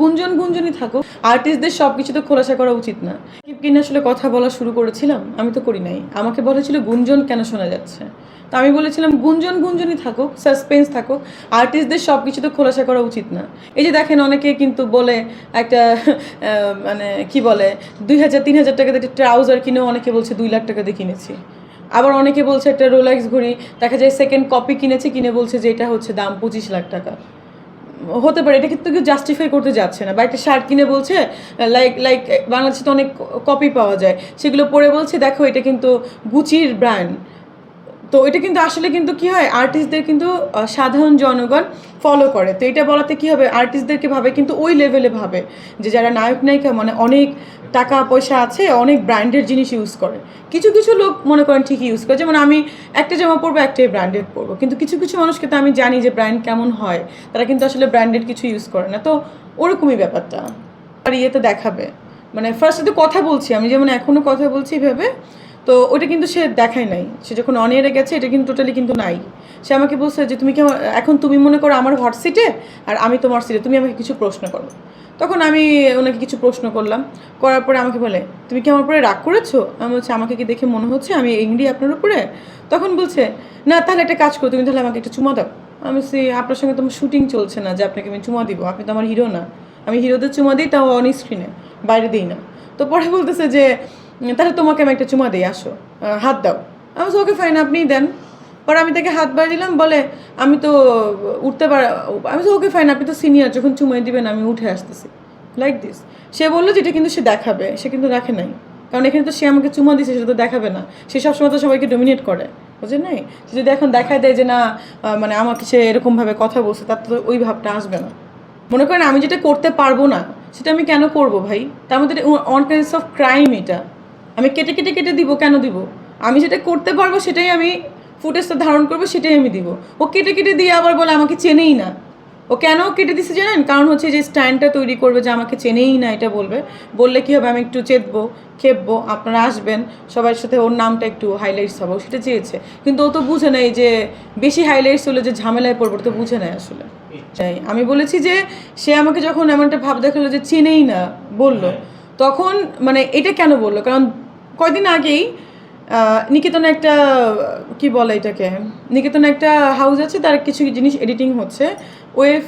গুঞ্জন গুঞ্জনই থাকুক আর্টিস্টদের সব কিছু তো খোলাসা করা উচিত না। কিনা আসলে কথা বলা শুরু করেছিলাম, আমি তো করি নাই। আমাকে বলেছিল, গুঞ্জন কেন শোনা যাচ্ছে? তো আমি বলেছিলাম, গুঞ্জন গুঞ্জনই থাকুক সাসপেন্স থাকুক আর্টিস্টদের সব কিছু তো খোলাসা করা উচিত না। এই যে দেখেন, অনেকে কিন্তু বলে একটা মানে কি বলে, দুই হাজার, তিন হাজার টাকা দিয়ে ট্রাউজার কিনেও অনেকে বলছে, দুই লাখ টাকা দিয়ে কিনেছি। আবার অনেকে বলছে, একটা রোলাক্স ঘড়ি, দেখা যায় সেকেন্ড কপি কিনেছে, কিনে বলছে যে এটা হচ্ছে দাম পঁচিশ লাখ টাকা। হতে পারে, এটা কিন্তু কেউ জাস্টিফাই করতে যাচ্ছে না। বা একটা শার্ট কিনে বলছে লাইক লাইক বাংলাদেশে তো অনেক কপি পাওয়া যায়। সেগুলো পরে বলছে, দেখো এটা কিন্তু গুচির ব্র্যান্ড তো এটা কিন্তু আসলে কিন্তু কি হয়? আর্টিস্টদের কিন্তু সাধারণ জনগণ ফলো করে। তো এটা বলাতে কি হবে? আর্টিস্টদেরকে ভাবে কিন্তু ওই লেভেলে ভাবে যে যারা নায়ক, নায়িকা মানে অনেক টাকা পয়সা আছে, অনেক ব্র্যান্ডের জিনিস ইউজ করে। কিছু কিছু লোক মনে করেন ঠিকই ইউজ করে। যেমন আমি একটা জামা পরবো, একটাই ব্র্যান্ডেড পরবো। কিন্তু কিছু কিছু মানুষকে তো আমি জানি যে ব্র্যান্ড কেমন হয়। তারা কিন্তু আসলে ব্র্যান্ডেড কিছু ইউজ করে না। তো ওরকমই ব্যাপারটা। আর ইয়েতে দেখাবে। মানে ফার্স্টে তো কথা বলছি আমি। যেমন এখনও কথা বলছি ভেবে তো ওটা কিন্তু সে দেখায় নাই। সে যখন অনিয়ারে গেছে, এটা কিন্তু টোটালি কিন্তু নাই। সে আমাকে বলছে যে, তুমি কি এখন তুমি মনে করো আমার হট সিটে আর আমি তোমার সিটে তুমি আমাকে কিছু প্রশ্ন করো। তখন আমি ওনাকে কিছু প্রশ্ন করলাম। করার পরে আমাকে বলে, তুমি কি আমার উপরে রাগ করেছ? আমি বলছি, আমাকে কি দেখে মনে হচ্ছে? আমি ইংরি আপনার উপরে? তখন বলছে, না, তাহলে একটা কাজ করো, তুমি তাহলে আমাকে একটা চুমা দাও। আমি বলছি, আপনার সঙ্গে তোমার শুটিং চলছে না যে আপনাকে আমি চুমা দিব। আপনি তো আমার হিরো না। আমি হিরোদের চুমা দিই, তাও অন স্ক্রিনে বাইরে দিই না। তো পরে বলতেছে যে তাহলে তোমাকে আমি একটা চুমা দিই, আসো। হাত দাও। আমি ওকে ফাইন আপনিই দেন। পরে আমি তাকে হাত বাড়িয়ে দিলাম, বলে, আমি তো উঠতে পার আমি তো ওকে ফাইন আপনি তো সিনিয়র যখন চুমাই দিবেন, আমি উঠে আসতেছি। লাইক দিস সে বলল যেটা কিন্তু সে দেখাবে, সে কিন্তু দেখে নাই। কারণ এখানে তো সে আমাকে চুমা দিছে, সেটা তো দেখাবে না। সে সবসময় তো সবাইকে ডোমিনেট করে বুঝলেন নাই? সে যদি এখন দেখায় দেয় যে, না মানে আমাকে সে এরকমভাবে কথা বলছে, তার তো ওই ভাবটা আসবে না। মনে করেন, আমি যেটা করতে পারব না, সেটা আমি কেন করব ভাই? তার মধ্যে অন কাইন্ডস অফ ক্রাইম এটা। আমি কেটে কেটে কেটে দিব কেন দিব? আমি যেটা করতে পারব সেটাই আমি ফুটেজটা ধারণ করব সেটাই আমি দিব। ও কেটে কেটে দিয়ে আবার বলে আমাকে চেনেই না। ও কেন কেটে দিছে জানেন? কারণ হচ্ছে যে স্ট্যান্ডটা তৈরি করবে যে আমাকে চেনেই না এটা বলবে। বললে কি হবে? আমি একটু চেতবো খেপবো আপনারা আসবেন সবার সাথে ওর নামটা একটু হাইলাইটস হবে। ও সেটা চেয়েছে। কিন্তু ও তো বুঝে নেই যে বেশি হাইলাইটস হলে যে ঝামেলায় পড়ব তো বুঝে নেয় আসলে। তাই আমি বলেছি যে সে আমাকে যখন এমনটা ভাব দেখাল যে চেনেই না বলল তখন মানে এটা কেন বলল? কারণ কয়দিন আগেই নিকেতনে একটা কি বলে এটাকে নিকেতনে একটা হাউস আছে তার কিছু জিনিস এডিটিং হচ্ছে ওয়েব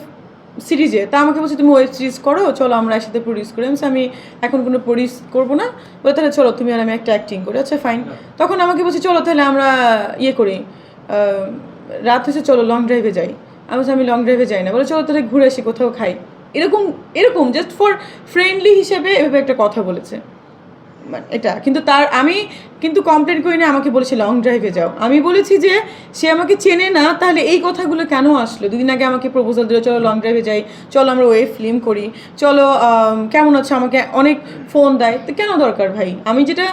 সিরিজে তা আমাকে বলছে তুমি ওয়েব সিরিজ করো চলো আমরা একসাথে প্রডিউস করি। আমি এখন কোনো প্রডিউস করব না। বলে তাহলে চলো তুমি আর আমি একটা অ্যাক্টিং করি। আচ্ছা ফাইন তখন আমাকে বলছে চলো তাহলে আমরা ইয়ে করি রাত হচ্ছে চলো লং ড্রাইভে যাই। আমি বলছি, আমি লং ড্রাইভে যাই না। বলে চলো তাহলে ঘুরে আসি কোথাও খাই। এরকম এরকম জাস্ট ফর ফ্রেন্ডলি হিসেবে এভাবে একটা কথা বলেছে। এটা, কিন্তু তার, আমি কিন্তু কমপ্লেন করি না আমাকে বলেছে লং ড্রাইভে যাও। আমি বলেছি যে সে আমাকে চেনে না, তাহলে এই কথাগুলো কেন আসলো? দুদিন আগে আমাকে প্রপোজাল দিল, চলো লং ড্রাইভে যাই, চলো আমরা ওয়ে ফিল্ম করি, চলো কেমন আছে আমাকে অনেক ফোন দেয়। তো কেন দরকার ভাই? আমি যেটা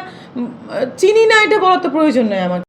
চিনি না, এটা বলার তো প্রয়োজন নয় আমার